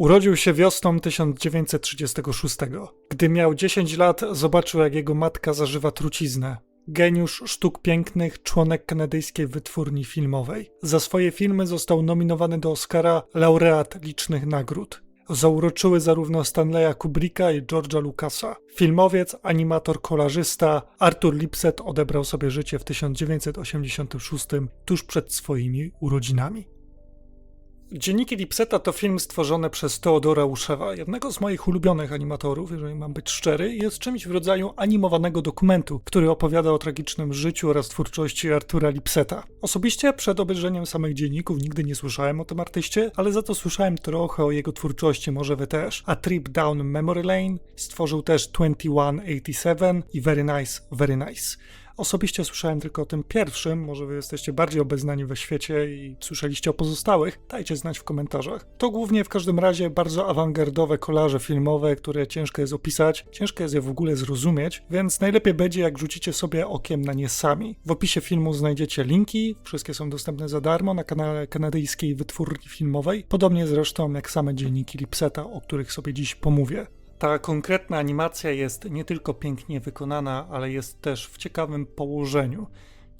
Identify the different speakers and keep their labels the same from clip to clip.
Speaker 1: Urodził się wiosną 1936. Gdy miał 10 lat, zobaczył, jak jego matka zażywa truciznę. Geniusz sztuk pięknych, członek kanadyjskiej wytwórni filmowej. Za swoje filmy został nominowany do Oscara, laureat licznych nagród. Zauroczyły zarówno Stanleya Kubricka i George'a Lucasa. Filmowiec, animator, kolarzysta Arthur Lipset odebrał sobie życie w 1986 tuż przed swoimi urodzinami. Dzienniki Lipseta to film stworzony przez Teodora Uszewa, jednego z moich ulubionych animatorów, jeżeli mam być szczery, jest czymś w rodzaju animowanego dokumentu, który opowiada o tragicznym życiu oraz twórczości Artura Lipseta. Osobiście przed obejrzeniem samych dzienników nigdy nie słyszałem o tym artyście, ale za to słyszałem trochę o jego twórczości, może wy też. A Trip Down Memory Lane stworzył też 2187 i Very Nice, Very Nice. Osobiście słyszałem tylko o tym pierwszym, może wy jesteście bardziej obeznani we świecie i słyszeliście o pozostałych, dajcie znać w komentarzach. To głównie w każdym razie bardzo awangardowe kolaże filmowe, które ciężko jest opisać, ciężko jest je w ogóle zrozumieć, więc najlepiej będzie jak rzucicie sobie okiem na nie sami. W opisie filmu znajdziecie linki, wszystkie są dostępne za darmo na kanale kanadyjskiej wytwórni filmowej, podobnie zresztą jak same dzienniki Lipseta, o których sobie dziś pomówię. Ta konkretna animacja jest nie tylko pięknie wykonana, ale jest też w ciekawym położeniu,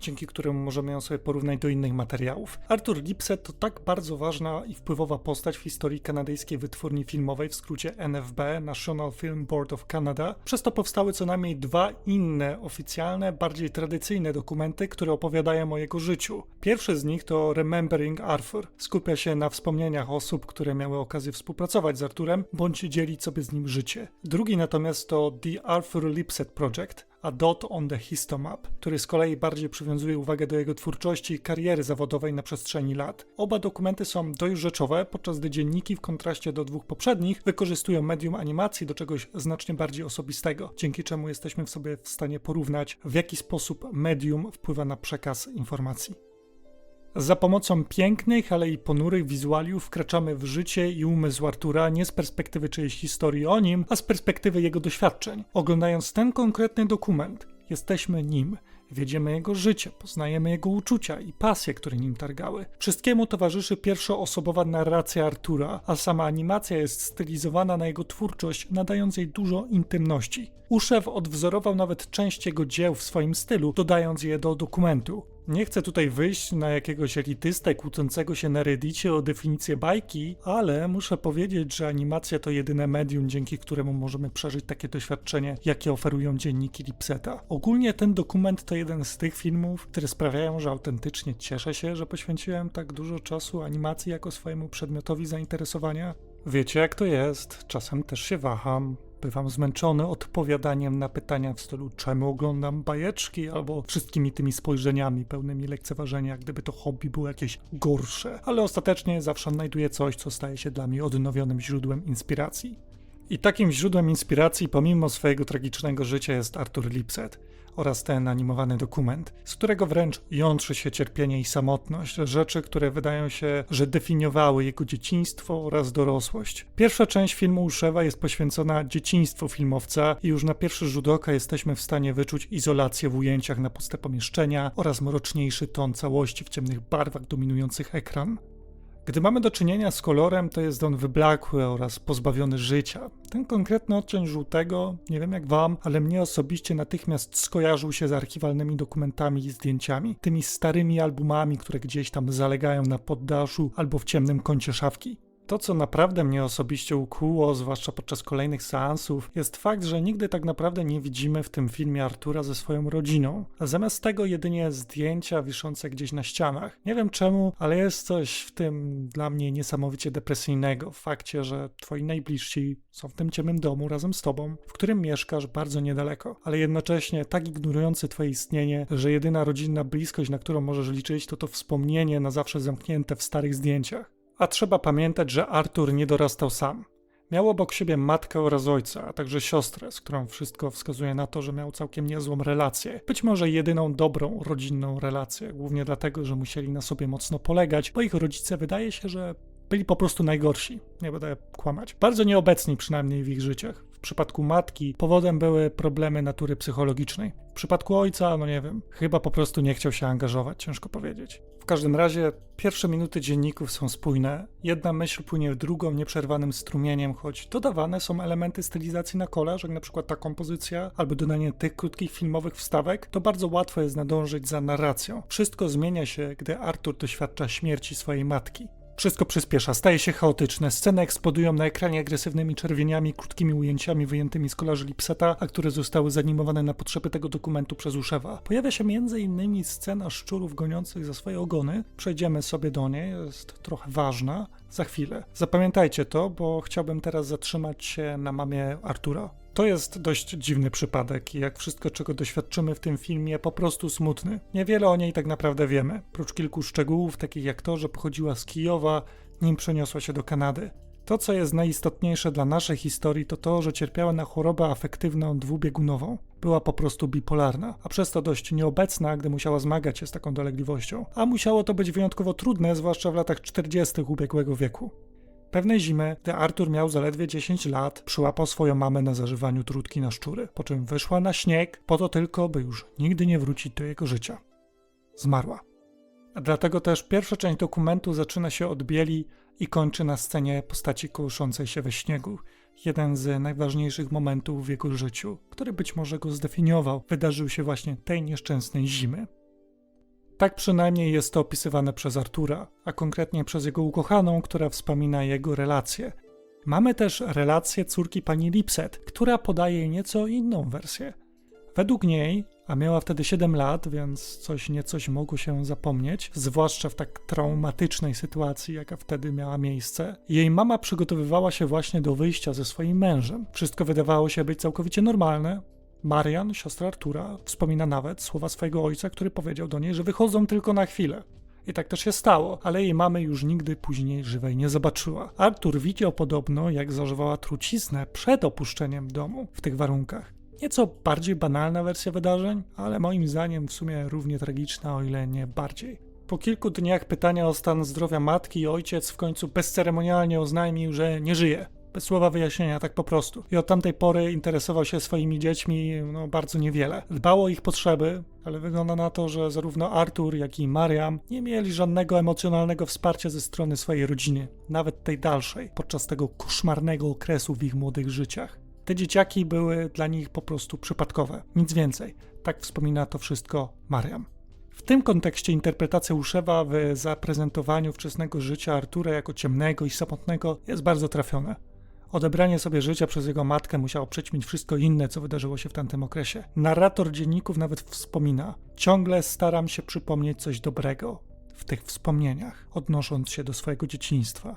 Speaker 1: dzięki któremu możemy ją sobie porównać do innych materiałów. Arthur Lipset to tak bardzo ważna i wpływowa postać w historii kanadyjskiej wytwórni filmowej, w skrócie NFB, National Film Board of Canada. Przez to powstały co najmniej dwa inne oficjalne, bardziej tradycyjne dokumenty, które opowiadają o jego życiu. Pierwszy z nich to Remembering Arthur. Skupia się na wspomnieniach osób, które miały okazję współpracować z Arturem, bądź dzielić sobie z nim życie. Drugi natomiast to The Arthur Lipset Project, a Dot on the Histomap, który z kolei bardziej przywiązuje uwagę do jego twórczości i kariery zawodowej na przestrzeni lat. Oba dokumenty są dość rzeczowe, podczas gdy dzienniki w kontraście do dwóch poprzednich wykorzystują medium animacji do czegoś znacznie bardziej osobistego, dzięki czemu jesteśmy w sobie w stanie porównać, w jaki sposób medium wpływa na przekaz informacji. Za pomocą pięknych, ale i ponurych wizualiów wkraczamy w życie i umysł Artura nie z perspektywy czyjejś historii o nim, a z perspektywy jego doświadczeń. Oglądając ten konkretny dokument, jesteśmy nim. Wiedziemy jego życie, poznajemy jego uczucia i pasje, które nim targały. Wszystkiemu towarzyszy pierwszoosobowa narracja Artura, a sama animacja jest stylizowana na jego twórczość, nadając jej dużo intymności. Uszew odwzorował nawet część jego dzieł w swoim stylu, dodając je do dokumentu. Nie chcę tutaj wyjść na jakiegoś elitystę kłócącego się na reddicie o definicję bajki, ale muszę powiedzieć, że animacja to jedyne medium, dzięki któremu możemy przeżyć takie doświadczenie, jakie oferują dzienniki Lipseta. Ogólnie ten dokument to jeden z tych filmów, które sprawiają, że autentycznie cieszę się, że poświęciłem tak dużo czasu animacji jako swojemu przedmiotowi zainteresowania. Wiecie jak to jest, czasem też się waham, Bywam zmęczony odpowiadaniem na pytania w stylu czemu oglądam bajeczki albo wszystkimi tymi spojrzeniami pełnymi lekceważenia, gdyby to hobby było jakieś gorsze, ale ostatecznie zawsze odnajduję coś, co staje się dla mnie odnowionym źródłem inspiracji. I takim źródłem inspiracji, pomimo swojego tragicznego życia, jest Arthur Lipset oraz ten animowany dokument, z którego wręcz jątrzy się cierpienie i samotność, rzeczy, które wydają się, że definiowały jego dzieciństwo oraz dorosłość. Pierwsza część filmu Uszewa jest poświęcona dzieciństwu filmowca i już na pierwszy rzut oka jesteśmy w stanie wyczuć izolację w ujęciach na puste pomieszczenia oraz mroczniejszy ton całości w ciemnych barwach dominujących ekran. Gdy mamy do czynienia z kolorem, to jest on wyblakły oraz pozbawiony życia. Ten konkretny odcień żółtego, nie wiem jak wam, ale mnie osobiście natychmiast skojarzył się z archiwalnymi dokumentami i zdjęciami, tymi starymi albumami, które gdzieś tam zalegają na poddaszu albo w ciemnym kącie szafki. To, co naprawdę mnie osobiście ukuło, zwłaszcza podczas kolejnych seansów, jest fakt, że nigdy tak naprawdę nie widzimy w tym filmie Artura ze swoją rodziną. Zamiast tego jedynie zdjęcia wiszące gdzieś na ścianach. Nie wiem czemu, ale jest coś w tym dla mnie niesamowicie depresyjnego. W fakcie, że twoi najbliżsi są w tym ciemnym domu razem z tobą, w którym mieszkasz bardzo niedaleko, ale jednocześnie tak ignorujący twoje istnienie, że jedyna rodzinna bliskość, na którą możesz liczyć, to to wspomnienie na zawsze zamknięte w starych zdjęciach. A trzeba pamiętać, że Artur nie dorastał sam. Miał obok siebie matkę oraz ojca, a także siostrę, z którą wszystko wskazuje na to, że miał całkiem niezłą relację. Być może jedyną dobrą rodzinną relację, głównie dlatego, że musieli na sobie mocno polegać, bo ich rodzice wydaje się, że byli po prostu najgorsi. Nie będę kłamać. Bardzo nieobecni przynajmniej w ich życiach. W przypadku matki powodem były problemy natury psychologicznej. W przypadku ojca, no nie wiem, chyba po prostu nie chciał się angażować, ciężko powiedzieć. W każdym razie pierwsze minuty dzienników są spójne. Jedna myśl płynie w drugą nieprzerwanym strumieniem, choć dodawane są elementy stylizacji na kolaż, jak na przykład ta kompozycja albo dodanie tych krótkich filmowych wstawek, to bardzo łatwo jest nadążyć za narracją. Wszystko zmienia się, gdy Arthur doświadcza śmierci swojej matki. Wszystko przyspiesza, staje się chaotyczne, sceny eksplodują na ekranie agresywnymi czerwieniami, krótkimi ujęciami wyjętymi z kolarzy Lipseta, a które zostały zanimowane na potrzeby tego dokumentu przez Uszewa. Pojawia się m.in. scena szczurów goniących za swoje ogony. Przejdziemy sobie do niej, jest trochę ważna. Za chwilę. Zapamiętajcie to, bo chciałbym teraz zatrzymać się na mamie Artura. To jest dość dziwny przypadek i jak wszystko, czego doświadczymy w tym filmie, po prostu smutny. Niewiele o niej tak naprawdę wiemy, prócz kilku szczegółów, takich jak to, że pochodziła z Kijowa, nim przeniosła się do Kanady. To, co jest najistotniejsze dla naszej historii, to to, że cierpiała na chorobę afektywną dwubiegunową. Była po prostu bipolarna, a przez to dość nieobecna, gdy musiała zmagać się z taką dolegliwością. A musiało to być wyjątkowo trudne, zwłaszcza w latach 40. ubiegłego wieku. Pewnej zimy, gdy Artur miał zaledwie 10 lat, przyłapał swoją mamę na zażywaniu trutki na szczury, po czym wyszła na śnieg, po to tylko, by już nigdy nie wrócić do jego życia. Zmarła. Dlatego też pierwsza część dokumentu zaczyna się od bieli i kończy na scenie postaci kołyszącej się we śniegu. Jeden z najważniejszych momentów w jego życiu, który być może go zdefiniował, wydarzył się właśnie tej nieszczęsnej zimy. Tak przynajmniej jest to opisywane przez Artura, a konkretnie przez jego ukochaną, która wspomina jego relacje. Mamy też relację córki pani Lipset, która podaje nieco inną wersję. Według niej, a miała wtedy 7 lat, więc coś niecoś mogło się zapomnieć, zwłaszcza w tak traumatycznej sytuacji, jaka wtedy miała miejsce. Jej mama przygotowywała się właśnie do wyjścia ze swoim mężem. Wszystko wydawało się być całkowicie normalne, Marian, siostra Artura, wspomina nawet słowa swojego ojca, który powiedział do niej, że wychodzą tylko na chwilę. I tak też się stało, ale jej mamy już nigdy później żywej nie zobaczyła. Artur widział podobno, jak zażywała truciznę przed opuszczeniem domu w tych warunkach. Nieco bardziej banalna wersja wydarzeń, ale moim zdaniem w sumie równie tragiczna, o ile nie bardziej. Po kilku dniach pytania o stan zdrowia matki, ojciec w końcu bezceremonialnie oznajmił, że nie żyje bez słowa wyjaśnienia, tak po prostu. I od tamtej pory interesował się swoimi dziećmi no, bardzo niewiele. Dbał o ich potrzeby, ale wygląda na to, że zarówno Artur, jak i Mariam nie mieli żadnego emocjonalnego wsparcia ze strony swojej rodziny, nawet tej dalszej, podczas tego koszmarnego okresu w ich młodych życiach. Te dzieciaki były dla nich po prostu przypadkowe, nic więcej. Tak wspomina to wszystko Mariam. W tym kontekście interpretacja Uszewa w zaprezentowaniu wczesnego życia Artura jako ciemnego i samotnego jest bardzo trafiona. Odebranie sobie życia przez jego matkę musiało przyćmić wszystko inne, co wydarzyło się w tamtym okresie. Narrator dzienników nawet wspomina: Ciągle staram się przypomnieć coś dobrego w tych wspomnieniach, odnosząc się do swojego dzieciństwa.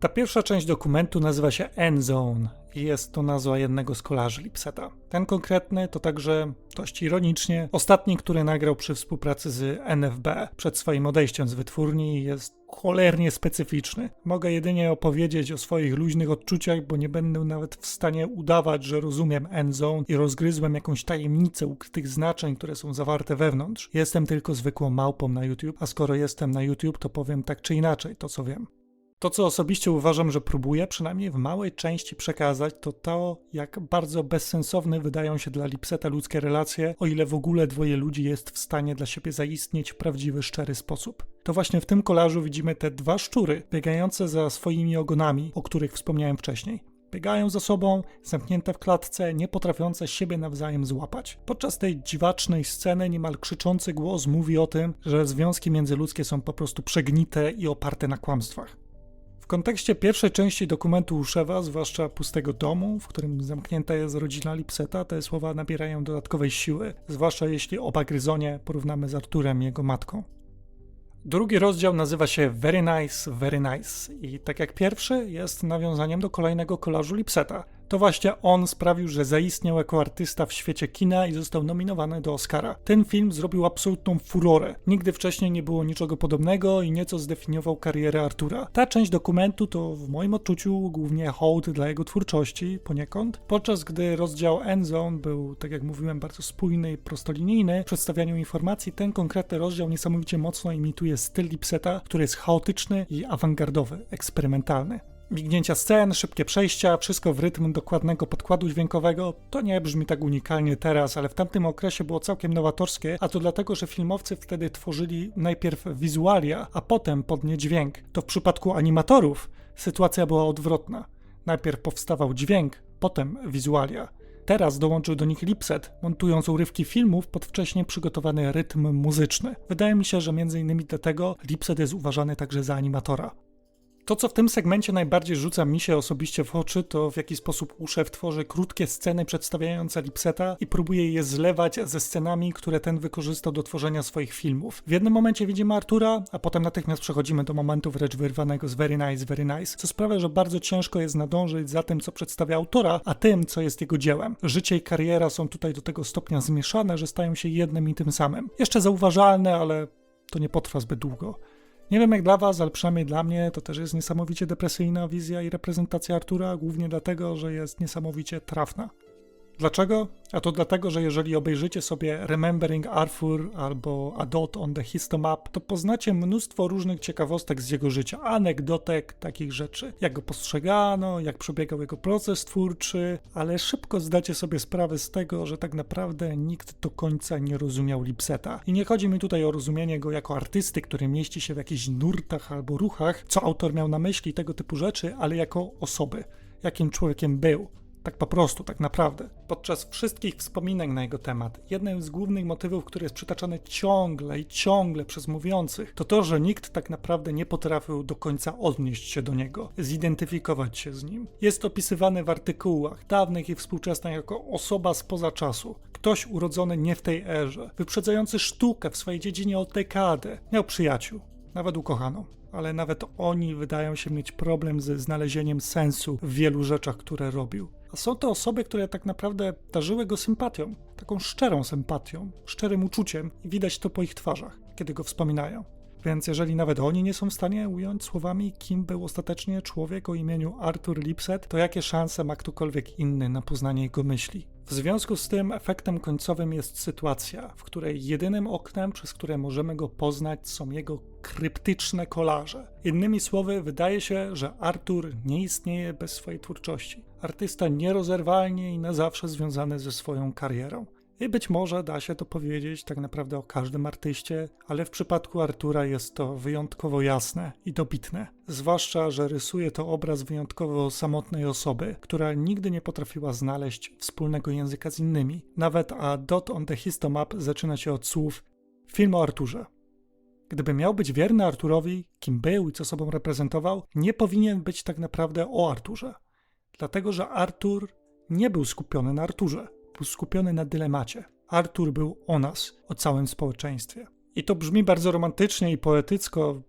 Speaker 1: Ta pierwsza część dokumentu nazywa się N-Zone i jest to nazwa jednego z kolarzy Lipseta. Ten konkretny to także, dość ironicznie, ostatni, który nagrał przy współpracy z NFB przed swoim odejściem z wytwórni jest cholernie specyficzny. Mogę jedynie opowiedzieć o swoich luźnych odczuciach, bo nie będę nawet w stanie udawać, że rozumiem N-Zone i rozgryzłem jakąś tajemnicę ukrytych znaczeń, które są zawarte wewnątrz. Jestem tylko zwykłą małpą na YouTube, a skoro jestem na YouTube, to powiem tak czy inaczej to, co wiem. To, co osobiście uważam, że próbuję przynajmniej w małej części przekazać, to to, jak bardzo bezsensowne wydają się dla Lipseta ludzkie relacje, o ile w ogóle dwoje ludzi jest w stanie dla siebie zaistnieć w prawdziwy, szczery sposób. To właśnie w tym kolarzu widzimy te dwa szczury biegające za swoimi ogonami, o których wspomniałem wcześniej. Biegają za sobą, zamknięte w klatce, nie potrafiące siebie nawzajem złapać. Podczas tej dziwacznej sceny niemal krzyczący głos mówi o tym, że związki międzyludzkie są po prostu przegnite i oparte na kłamstwach. Kontekście pierwszej części dokumentu Uszewa, zwłaszcza pustego domu, w którym zamknięta jest rodzina Lipseta, te słowa nabierają dodatkowej siły, zwłaszcza jeśli oba gryzonie porównamy z Arturem i jego matką. Drugi rozdział nazywa się Very Nice, Very Nice i tak jak pierwszy jest nawiązaniem do kolejnego kolażu Lipseta. To właśnie on sprawił, że zaistniał jako artysta w świecie kina i został nominowany do Oscara. Ten film zrobił absolutną furorę. Nigdy wcześniej nie było niczego podobnego i nieco zdefiniował karierę Artura. Ta część dokumentu to w moim odczuciu głównie hołd dla jego twórczości poniekąd, podczas gdy rozdział Endzone był, tak jak mówiłem, bardzo spójny i prostolinijny w przedstawianiu informacji, ten konkretny rozdział niesamowicie mocno imituje styl Lipseta, który jest chaotyczny i awangardowy, eksperymentalny. Mignięcia scen, szybkie przejścia, wszystko w rytm dokładnego podkładu dźwiękowego. To nie brzmi tak unikalnie teraz, ale w tamtym okresie było całkiem nowatorskie, a to dlatego, że filmowcy wtedy tworzyli najpierw wizualia, a potem podnie dźwięk. To w przypadku animatorów sytuacja była odwrotna. Najpierw powstawał dźwięk, potem wizualia. Teraz dołączył do nich Lipset, montując urywki filmów pod wcześniej przygotowany rytm muzyczny. Wydaje mi się, że innymi dlatego Lipset jest uważany także za animatora. To, co w tym segmencie najbardziej rzuca mi się osobiście w oczy, to w jaki sposób Uszew tworzy krótkie sceny przedstawiające Lipseta i próbuje je zlewać ze scenami, które ten wykorzystał do tworzenia swoich filmów. W jednym momencie widzimy Artura, a potem natychmiast przechodzimy do momentu wręcz wyrwanego z Very Nice, Very Nice, co sprawia, że bardzo ciężko jest nadążyć za tym, co przedstawia autora, a tym, co jest jego dziełem. Życie i kariera są tutaj do tego stopnia zmieszane, że stają się jednym i tym samym. Jeszcze zauważalne, ale to nie potrwa zbyt długo. Nie wiem jak dla Was, ale przynajmniej dla mnie to też jest niesamowicie depresyjna wizja i reprezentacja Artura, głównie dlatego, że jest niesamowicie trafna. Dlaczego? A to dlatego, że jeżeli obejrzycie sobie Remembering Arthur albo A Dot on the Histomap, to poznacie mnóstwo różnych ciekawostek z jego życia, anegdotek, takich rzeczy, jak go postrzegano, jak przebiegał jego proces twórczy, ale szybko zdacie sobie sprawę z tego, że tak naprawdę nikt do końca nie rozumiał Lipseta. I nie chodzi mi tutaj o rozumienie go jako artysty, który mieści się w jakichś nurtach albo ruchach, co autor miał na myśli, tego typu rzeczy, ale jako osoby, jakim człowiekiem był. Tak po prostu, tak naprawdę. Podczas wszystkich wspominań na jego temat, jednym z głównych motywów, który jest przytaczany ciągle i ciągle przez mówiących, to to, że nikt tak naprawdę nie potrafił do końca odnieść się do niego, zidentyfikować się z nim. Jest opisywany w artykułach, dawnych i współczesnych, jako osoba spoza czasu. Ktoś urodzony nie w tej erze, wyprzedzający sztukę w swojej dziedzinie o dekadę. Miał przyjaciół, nawet ukochaną ale nawet oni wydają się mieć problem ze znalezieniem sensu w wielu rzeczach, które robił. A są to osoby, które tak naprawdę darzyły go sympatią, taką szczerą sympatią, szczerym uczuciem i widać to po ich twarzach, kiedy go wspominają. Więc jeżeli nawet oni nie są w stanie ująć słowami, kim był ostatecznie człowiek o imieniu Arthur Lipset, to jakie szanse ma ktokolwiek inny na poznanie jego myśli? W związku z tym efektem końcowym jest sytuacja, w której jedynym oknem, przez które możemy go poznać, są jego kryptyczne kolaże. Innymi słowy, wydaje się, że Arthur nie istnieje bez swojej twórczości. Artysta nierozerwalnie i na zawsze związany ze swoją karierą. I być może da się to powiedzieć tak naprawdę o każdym artyście, ale w przypadku Artura jest to wyjątkowo jasne i dobitne. Zwłaszcza, że rysuje to obraz wyjątkowo samotnej osoby, która nigdy nie potrafiła znaleźć wspólnego języka z innymi. Nawet a Dot on the Histomap zaczyna się od słów film o Arturze. Gdyby miał być wierny Arturowi, kim był i co sobą reprezentował, nie powinien być tak naprawdę o Arturze. Dlatego, że Artur nie był skupiony na Arturze był skupiony na dylemacie. Artur był o nas, o całym społeczeństwie. I to brzmi bardzo romantycznie i poetycko,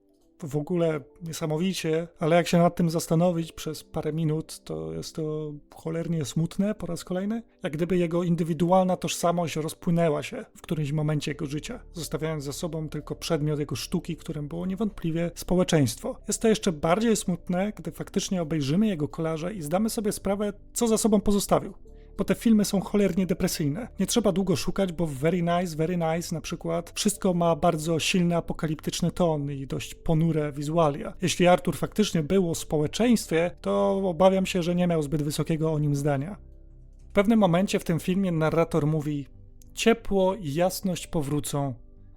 Speaker 1: w ogóle niesamowicie, ale jak się nad tym zastanowić przez parę minut, to jest to cholernie smutne po raz kolejny. Jak gdyby jego indywidualna tożsamość rozpłynęła się w którymś momencie jego życia, zostawiając za sobą tylko przedmiot jego sztuki, którym było niewątpliwie społeczeństwo. Jest to jeszcze bardziej smutne, gdy faktycznie obejrzymy jego kolarze i zdamy sobie sprawę, co za sobą pozostawił bo te filmy są cholernie depresyjne. Nie trzeba długo szukać, bo Very Nice, Very Nice na przykład wszystko ma bardzo silny apokaliptyczny ton i dość ponure wizualia. Jeśli Artur faktycznie był o społeczeństwie, to obawiam się, że nie miał zbyt wysokiego o nim zdania. W pewnym momencie w tym filmie narrator mówi: Ciepło i jasność powrócą,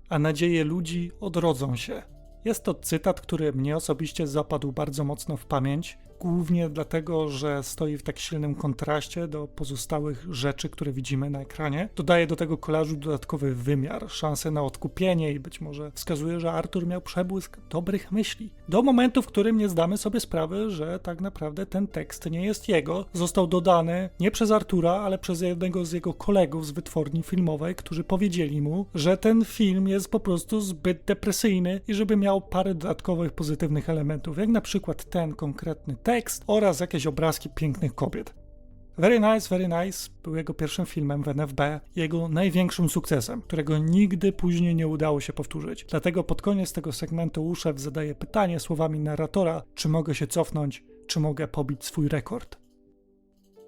Speaker 1: a nadzieje ludzi odrodzą się. Jest to cytat, który mnie osobiście zapadł bardzo mocno w pamięć głównie dlatego, że stoi w tak silnym kontraście do pozostałych rzeczy, które widzimy na ekranie. Dodaje do tego kolażu dodatkowy wymiar, szansę na odkupienie i być może wskazuje, że Artur miał przebłysk dobrych myśli. Do momentu, w którym nie zdamy sobie sprawy, że tak naprawdę ten tekst nie jest jego, został dodany nie przez Artura, ale przez jednego z jego kolegów z wytwórni filmowej, którzy powiedzieli mu, że ten film jest po prostu zbyt depresyjny i żeby miał parę dodatkowych pozytywnych elementów, jak na przykład ten konkretny tekst oraz jakieś obrazki pięknych kobiet. Very Nice, Very Nice był jego pierwszym filmem w NFB, jego największym sukcesem, którego nigdy później nie udało się powtórzyć. Dlatego pod koniec tego segmentu Uszew zadaje pytanie słowami narratora, czy mogę się cofnąć, czy mogę pobić swój rekord.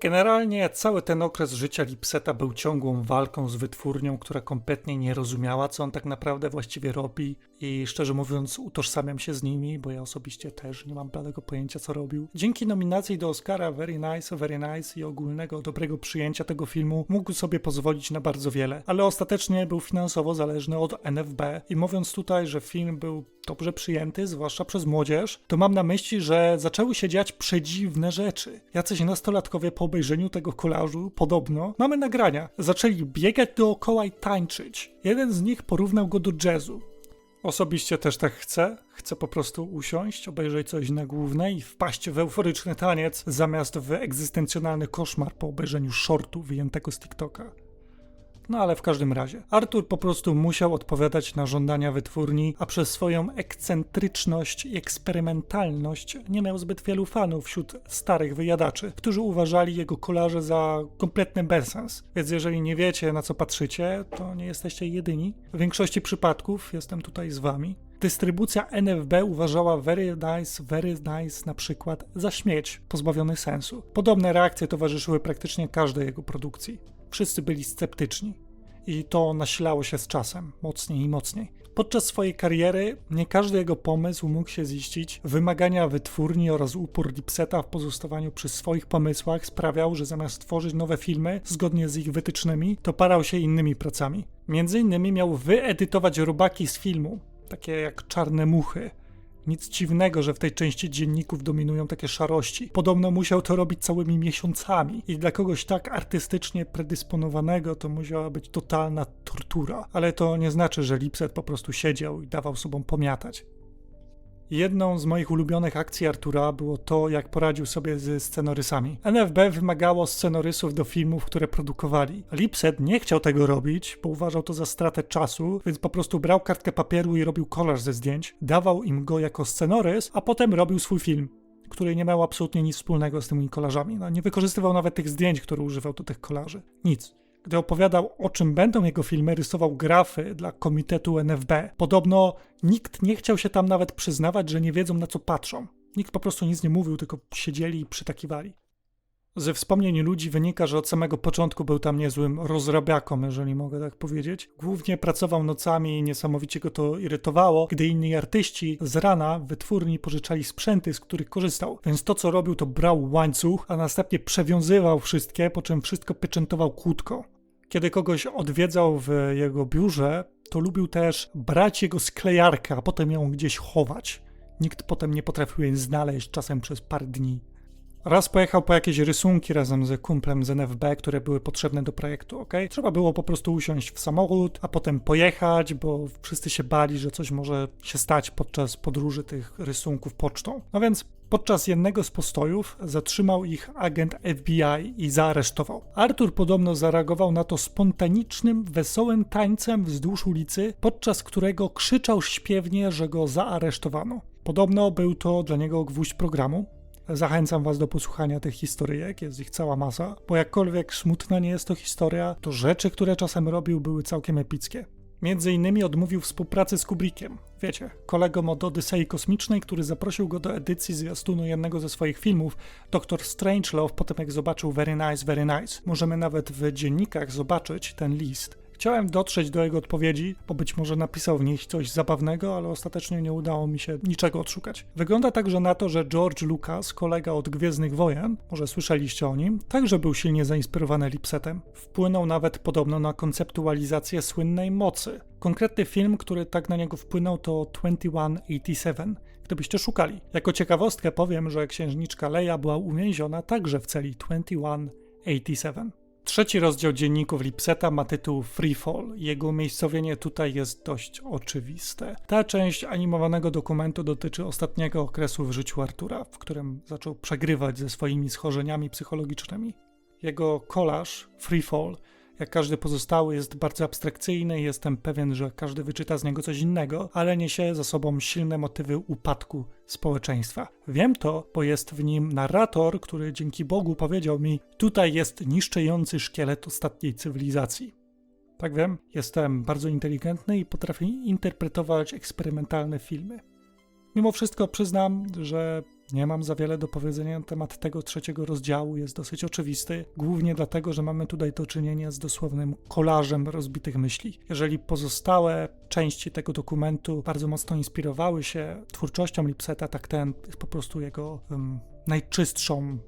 Speaker 1: Generalnie cały ten okres życia Lipseta był ciągłą walką z wytwórnią, która kompletnie nie rozumiała, co on tak naprawdę właściwie robi. I szczerze mówiąc utożsamiam się z nimi, bo ja osobiście też nie mam bladego pojęcia, co robił. Dzięki nominacji do Oscara Very Nice, Very Nice i ogólnego dobrego przyjęcia tego filmu mógł sobie pozwolić na bardzo wiele, ale ostatecznie był finansowo zależny od NFB i mówiąc tutaj, że film był dobrze przyjęty, zwłaszcza przez młodzież, to mam na myśli, że zaczęły się dziać przedziwne rzeczy. Jacyś nastolatkowie po obejrzeniu tego kolażu, podobno, mamy nagrania, zaczęli biegać dookoła i tańczyć. Jeden z nich porównał go do jazzu. Osobiście też tak chcę. Chcę po prostu usiąść, obejrzeć coś na głównej i wpaść w euforyczny taniec, zamiast w egzystencjonalny koszmar po obejrzeniu shortu wyjętego z TikToka. No ale w każdym razie, Artur po prostu musiał odpowiadać na żądania wytwórni, a przez swoją ekscentryczność i eksperymentalność nie miał zbyt wielu fanów wśród starych wyjadaczy, którzy uważali jego kolarze za kompletny bezsens. Więc jeżeli nie wiecie na co patrzycie, to nie jesteście jedyni. W większości przypadków jestem tutaj z wami. Dystrybucja NFB uważała Very Nice, Very Nice na przykład za śmieć, pozbawiony sensu. Podobne reakcje towarzyszyły praktycznie każdej jego produkcji. Wszyscy byli sceptyczni i to nasilało się z czasem, mocniej i mocniej. Podczas swojej kariery nie każdy jego pomysł mógł się ziścić. Wymagania wytwórni oraz upór Lipseta w pozostawaniu przy swoich pomysłach sprawiał, że zamiast tworzyć nowe filmy zgodnie z ich wytycznymi, to parał się innymi pracami. Między innymi miał wyedytować robaki z filmu, takie jak Czarne Muchy, nic dziwnego, że w tej części dzienników dominują takie szarości. Podobno musiał to robić całymi miesiącami i dla kogoś tak artystycznie predysponowanego to musiała być totalna tortura. Ale to nie znaczy, że Lipset po prostu siedział i dawał sobą pomiatać. Jedną z moich ulubionych akcji Artura było to, jak poradził sobie ze scenorysami. NFB wymagało scenorysów do filmów, które produkowali. Lipset nie chciał tego robić, bo uważał to za stratę czasu, więc po prostu brał kartkę papieru i robił kolaż ze zdjęć, dawał im go jako scenorys, a potem robił swój film który nie miał absolutnie nic wspólnego z tymi kolażami. No, nie wykorzystywał nawet tych zdjęć, które używał do tych kolaży. Nic. Gdy opowiadał, o czym będą jego filmy, rysował grafy dla komitetu NFB. Podobno nikt nie chciał się tam nawet przyznawać, że nie wiedzą na co patrzą. Nikt po prostu nic nie mówił, tylko siedzieli i przytakiwali. Ze wspomnień ludzi wynika, że od samego początku był tam niezłym rozrabiaką, jeżeli mogę tak powiedzieć. Głównie pracował nocami i niesamowicie go to irytowało, gdy inni artyści z rana wytwórni pożyczali sprzęty, z których korzystał. Więc to, co robił, to brał łańcuch, a następnie przewiązywał wszystkie, po czym wszystko pieczętował kłódką. Kiedy kogoś odwiedzał w jego biurze, to lubił też brać jego sklejarkę, a potem ją gdzieś chować. Nikt potem nie potrafił jej znaleźć, czasem przez parę dni. Raz pojechał po jakieś rysunki razem z kumplem z NFB, które były potrzebne do projektu, ok? Trzeba było po prostu usiąść w samochód, a potem pojechać, bo wszyscy się bali, że coś może się stać podczas podróży tych rysunków pocztą. No więc Podczas jednego z postojów zatrzymał ich agent FBI i zaaresztował. Arthur podobno zareagował na to spontanicznym, wesołym tańcem wzdłuż ulicy, podczas którego krzyczał śpiewnie, że go zaaresztowano. Podobno był to dla niego gwóźdź programu. Zachęcam Was do posłuchania tych historyjek, jest ich cała masa, bo jakkolwiek smutna nie jest to historia, to rzeczy, które czasem robił, były całkiem epickie. Między innymi odmówił współpracy z Kubrickiem. Wiecie, kolegą od Odysei Kosmicznej, który zaprosił go do edycji zwiastunu jednego ze swoich filmów, Dr. Strangelove, potem jak zobaczył Very Nice, Very Nice. Możemy nawet w dziennikach zobaczyć ten list. Chciałem dotrzeć do jego odpowiedzi, bo być może napisał w niej coś zabawnego, ale ostatecznie nie udało mi się niczego odszukać. Wygląda także na to, że George Lucas, kolega od Gwiezdnych Wojen, może słyszeliście o nim, także był silnie zainspirowany Lipsetem. Wpłynął nawet podobno na konceptualizację słynnej mocy. Konkretny film, który tak na niego wpłynął to 2187, gdybyście szukali. Jako ciekawostkę powiem, że księżniczka Leia była uwięziona także w celi 2187. Trzeci rozdział dzienników Lipseta ma tytuł Freefall. Jego umiejscowienie tutaj jest dość oczywiste. Ta część animowanego dokumentu dotyczy ostatniego okresu w życiu Artura, w którym zaczął przegrywać ze swoimi schorzeniami psychologicznymi. Jego kolaż Freefall jak każdy pozostały, jest bardzo abstrakcyjny i jestem pewien, że każdy wyczyta z niego coś innego, ale niesie za sobą silne motywy upadku społeczeństwa. Wiem to, bo jest w nim narrator, który dzięki Bogu powiedział mi: Tutaj jest niszczejący szkielet ostatniej cywilizacji. Tak wiem, jestem bardzo inteligentny i potrafię interpretować eksperymentalne filmy. Mimo wszystko przyznam, że Nie mam za wiele do powiedzenia na temat tego trzeciego rozdziału, jest dosyć oczywisty, głównie dlatego, że mamy tutaj do czynienia z dosłownym kolażem rozbitych myśli. Jeżeli pozostałe części tego dokumentu bardzo mocno inspirowały się twórczością Lipseta, tak ten jest po prostu jego um, najczystszą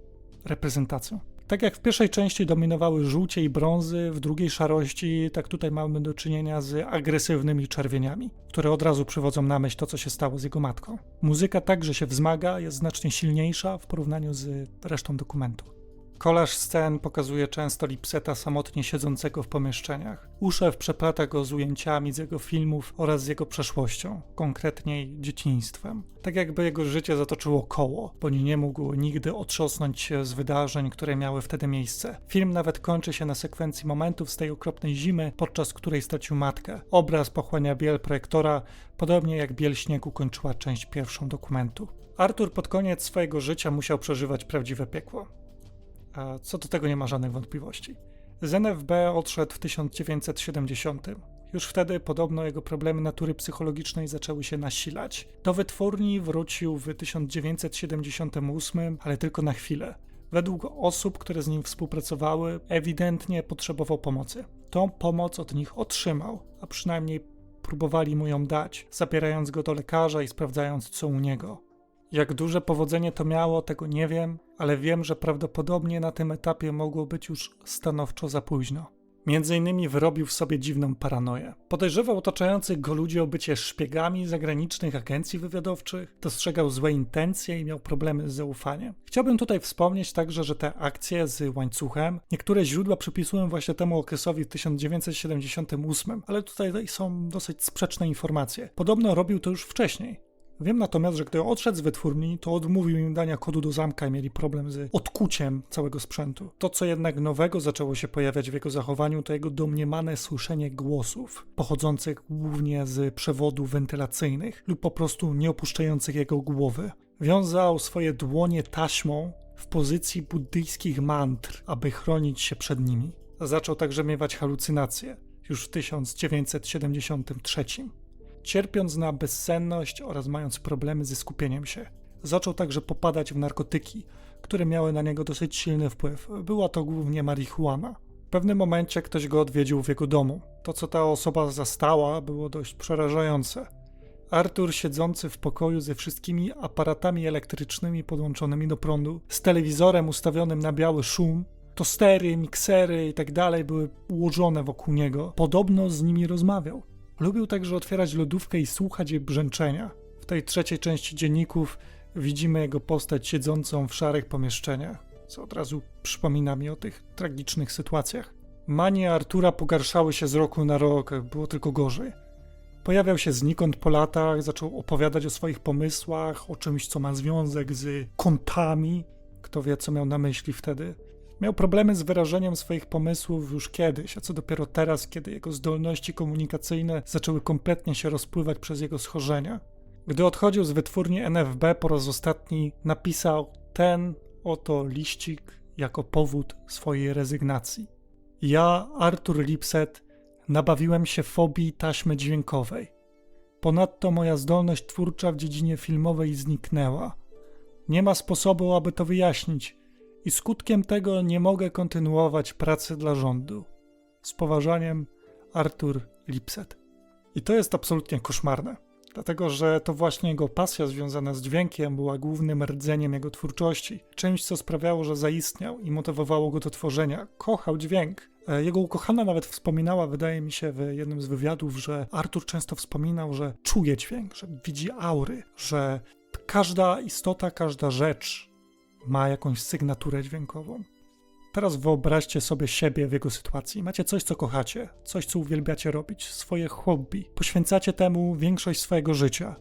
Speaker 1: reprezentacją. Tak jak w pierwszej części dominowały żółcie i brązy, w drugiej szarości, tak tutaj mamy do czynienia z agresywnymi czerwieniami, które od razu przywodzą na myśl to, co się stało z jego matką. Muzyka także się wzmaga, jest znacznie silniejsza w porównaniu z resztą dokumentu. Kolaż scen pokazuje często Lipseta samotnie siedzącego w pomieszczeniach. Uszew przeplata go z ujęciami z jego filmów oraz z jego przeszłością, konkretniej dzieciństwem. Tak jakby jego życie zatoczyło koło, bo nie mógł nigdy otrząsnąć się z wydarzeń, które miały wtedy miejsce. Film nawet kończy się na sekwencji momentów z tej okropnej zimy, podczas której stracił matkę. Obraz pochłania biel projektora, podobnie jak biel śniegu kończyła część pierwszą dokumentu. Artur pod koniec swojego życia musiał przeżywać prawdziwe piekło. A co do tego nie ma żadnych wątpliwości. Z NFB odszedł w 1970. Już wtedy podobno jego problemy natury psychologicznej zaczęły się nasilać. Do wytwórni wrócił w 1978, ale tylko na chwilę. Według osób, które z nim współpracowały, ewidentnie potrzebował pomocy. Tą pomoc od nich otrzymał, a przynajmniej próbowali mu ją dać, zabierając go do lekarza i sprawdzając, co u niego. Jak duże powodzenie to miało, tego nie wiem, ale wiem, że prawdopodobnie na tym etapie mogło być już stanowczo za późno. Między innymi wyrobił w sobie dziwną paranoję. Podejrzewał otaczających go ludzi o bycie szpiegami zagranicznych agencji wywiadowczych, dostrzegał złe intencje i miał problemy z zaufaniem. Chciałbym tutaj wspomnieć także, że te akcje z łańcuchem, niektóre źródła przypisują właśnie temu okresowi w 1978, ale tutaj są dosyć sprzeczne informacje. Podobno robił to już wcześniej. Wiem natomiast, że gdy odszedł z wytwórni, to odmówił im dania kodu do zamka i mieli problem z odkuciem całego sprzętu. To, co jednak nowego zaczęło się pojawiać w jego zachowaniu, to jego domniemane słyszenie głosów, pochodzących głównie z przewodów wentylacyjnych lub po prostu nie opuszczających jego głowy. Wiązał swoje dłonie taśmą w pozycji buddyjskich mantr, aby chronić się przed nimi. Zaczął także miewać halucynacje już w 1973 cierpiąc na bezsenność oraz mając problemy ze skupieniem się. Zaczął także popadać w narkotyki, które miały na niego dosyć silny wpływ. Była to głównie marihuana. W pewnym momencie ktoś go odwiedził w jego domu. To, co ta osoba zastała, było dość przerażające. Artur siedzący w pokoju ze wszystkimi aparatami elektrycznymi podłączonymi do prądu, z telewizorem ustawionym na biały szum, tostery, miksery i tak były ułożone wokół niego. Podobno z nimi rozmawiał. Lubił także otwierać lodówkę i słuchać jej brzęczenia. W tej trzeciej części dzienników widzimy jego postać siedzącą w szarych pomieszczeniach, co od razu przypomina mi o tych tragicznych sytuacjach. Manie Artura pogarszały się z roku na rok, było tylko gorzej. Pojawiał się znikąd po latach, zaczął opowiadać o swoich pomysłach, o czymś, co ma związek z kątami. Kto wie, co miał na myśli wtedy. Miał problemy z wyrażeniem swoich pomysłów już kiedyś, a co dopiero teraz, kiedy jego zdolności komunikacyjne zaczęły kompletnie się rozpływać przez jego schorzenia. Gdy odchodził z wytwórni NFB po raz ostatni, napisał ten oto liścik jako powód swojej rezygnacji. Ja, Artur Lipset, nabawiłem się fobii taśmy dźwiękowej. Ponadto moja zdolność twórcza w dziedzinie filmowej zniknęła. Nie ma sposobu, aby to wyjaśnić, i skutkiem tego nie mogę kontynuować pracy dla rządu. Z poważaniem, Artur Lipset. I to jest absolutnie koszmarne, dlatego że to właśnie jego pasja związana z dźwiękiem była głównym rdzeniem jego twórczości, czymś, co sprawiało, że zaistniał i motywowało go do tworzenia. Kochał dźwięk. E, jego ukochana nawet wspominała, wydaje mi się, w jednym z wywiadów, że Artur często wspominał, że czuje dźwięk, że widzi aury, że każda istota, każda rzecz ma jakąś sygnaturę dźwiękową. Teraz wyobraźcie sobie siebie w jego sytuacji. Macie coś, co kochacie, coś, co uwielbiacie robić, swoje hobby. Poświęcacie temu większość swojego życia,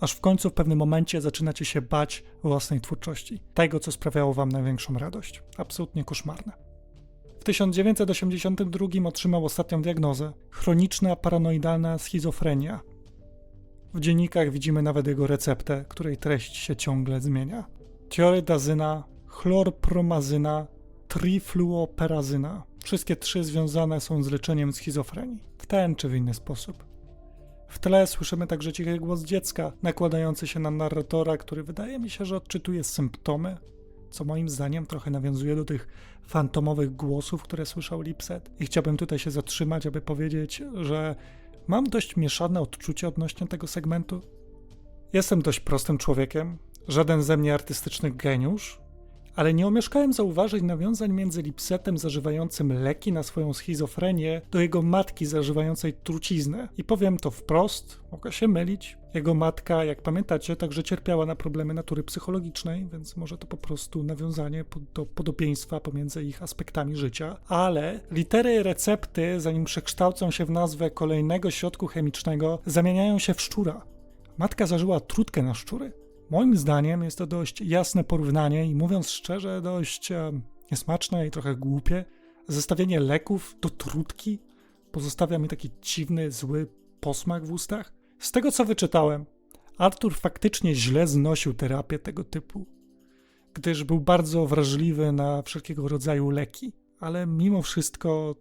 Speaker 1: aż w końcu w pewnym momencie zaczynacie się bać własnej twórczości, tego, co sprawiało wam największą radość. Absolutnie koszmarne. W 1982 otrzymał ostatnią diagnozę chroniczna paranoidalna schizofrenia. W dziennikach widzimy nawet jego receptę, której treść się ciągle zmienia tiorydazyna, chlorpromazyna, trifluoperazyna. Wszystkie trzy związane są z leczeniem schizofrenii, w ten czy w inny sposób. W tle słyszymy także cichy głos dziecka, nakładający się na narratora, który wydaje mi się, że odczytuje symptomy, co moim zdaniem trochę nawiązuje do tych fantomowych głosów, które słyszał Lipset. I chciałbym tutaj się zatrzymać, aby powiedzieć, że mam dość mieszane odczucie odnośnie tego segmentu. Jestem dość prostym człowiekiem, żaden ze mnie artystyczny geniusz, ale nie omieszkałem zauważyć nawiązań między Lipsetem zażywającym leki na swoją schizofrenię do jego matki zażywającej truciznę. I powiem to wprost, mogę się mylić. Jego matka, jak pamiętacie, także cierpiała na problemy natury psychologicznej, więc może to po prostu nawiązanie do podobieństwa pomiędzy ich aspektami życia. Ale litery recepty, zanim przekształcą się w nazwę kolejnego środku chemicznego, zamieniają się w szczura. Matka zażyła trutkę na szczury. Moim zdaniem jest to dość jasne porównanie i mówiąc szczerze, dość e, niesmaczne i trochę głupie. Zestawienie leków do trutki pozostawia mi taki dziwny, zły posmak w ustach. Z tego co wyczytałem, Artur faktycznie źle znosił terapię tego typu, gdyż był bardzo wrażliwy na wszelkiego rodzaju leki, ale mimo wszystko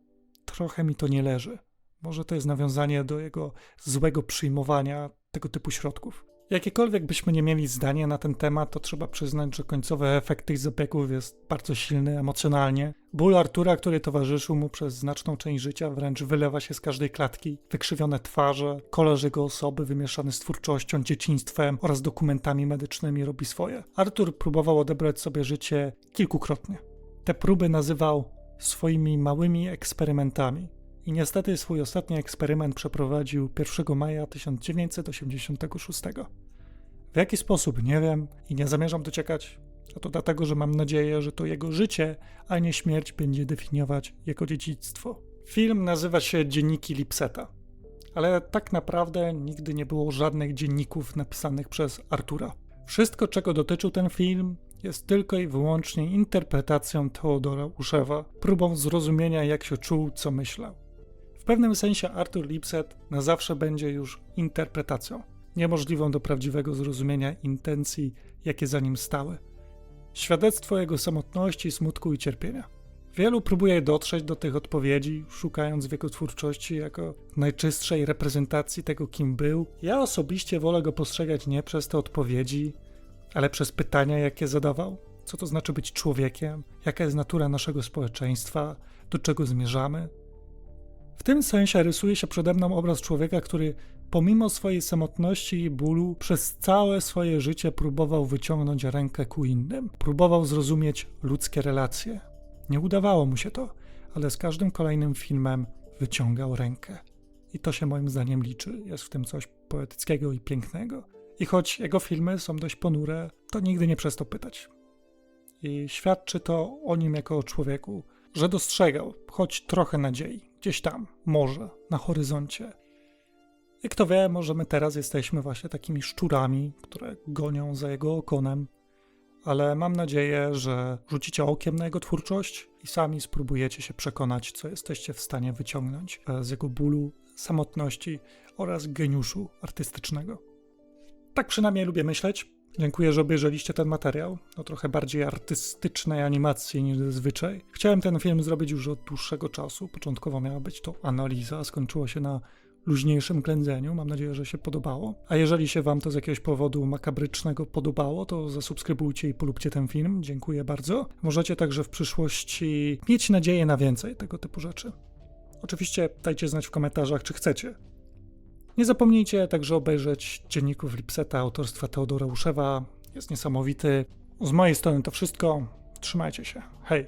Speaker 1: trochę mi to nie leży. Może to jest nawiązanie do jego złego przyjmowania tego typu środków. Jakiekolwiek byśmy nie mieli zdania na ten temat, to trzeba przyznać, że końcowy efekt tych zabiegów jest bardzo silny emocjonalnie. Ból Artura, który towarzyszył mu przez znaczną część życia, wręcz wylewa się z każdej klatki. Wykrzywione twarze, kolor jego osoby wymieszany z twórczością, dzieciństwem oraz dokumentami medycznymi robi swoje. Artur próbował odebrać sobie życie kilkukrotnie. Te próby nazywał swoimi małymi eksperymentami. I niestety swój ostatni eksperyment przeprowadził 1 maja 1986. W jaki sposób, nie wiem i nie zamierzam dociekać, a to dlatego, że mam nadzieję, że to jego życie, a nie śmierć będzie definiować jego dziedzictwo. Film nazywa się Dzienniki Lipseta, ale tak naprawdę nigdy nie było żadnych dzienników napisanych przez Artura. Wszystko, czego dotyczył ten film, jest tylko i wyłącznie interpretacją Teodora Uszewa, próbą zrozumienia, jak się czuł, co myślał. W pewnym sensie Arthur Lipset na zawsze będzie już interpretacją, niemożliwą do prawdziwego zrozumienia intencji, jakie za nim stały. Świadectwo jego samotności, smutku i cierpienia. Wielu próbuje dotrzeć do tych odpowiedzi, szukając w jego twórczości jako najczystszej reprezentacji tego, kim był. Ja osobiście wolę go postrzegać nie przez te odpowiedzi, ale przez pytania, jakie zadawał. Co to znaczy być człowiekiem? Jaka jest natura naszego społeczeństwa? Do czego zmierzamy? W tym sensie rysuje się przede mną obraz człowieka, który pomimo swojej samotności i bólu przez całe swoje życie próbował wyciągnąć rękę ku innym, próbował zrozumieć ludzkie relacje. Nie udawało mu się to, ale z każdym kolejnym filmem wyciągał rękę. I to się moim zdaniem liczy. Jest w tym coś poetyckiego i pięknego. I choć jego filmy są dość ponure, to nigdy nie przestał pytać. I świadczy to o nim jako o człowieku, że dostrzegał choć trochę nadziei. Gdzieś tam, może, na horyzoncie. I kto wie, może my teraz jesteśmy właśnie takimi szczurami, które gonią za jego okonem, ale mam nadzieję, że rzucicie okiem na jego twórczość i sami spróbujecie się przekonać, co jesteście w stanie wyciągnąć z jego bólu, samotności oraz geniuszu artystycznego. Tak przynajmniej lubię myśleć. Dziękuję, że obejrzeliście ten materiał. No trochę bardziej artystycznej animacji niż zazwyczaj. Chciałem ten film zrobić już od dłuższego czasu. Początkowo miała być to analiza, skończyło się na luźniejszym ględzeniu. Mam nadzieję, że się podobało. A jeżeli się Wam to z jakiegoś powodu makabrycznego podobało, to zasubskrybujcie i polubcie ten film. Dziękuję bardzo. Możecie także w przyszłości mieć nadzieję na więcej tego typu rzeczy. Oczywiście dajcie znać w komentarzach, czy chcecie. Nie zapomnijcie także obejrzeć dzienników Lipseta autorstwa Teodora Uszewa. Jest niesamowity. Z mojej strony to wszystko. Trzymajcie się. Hej!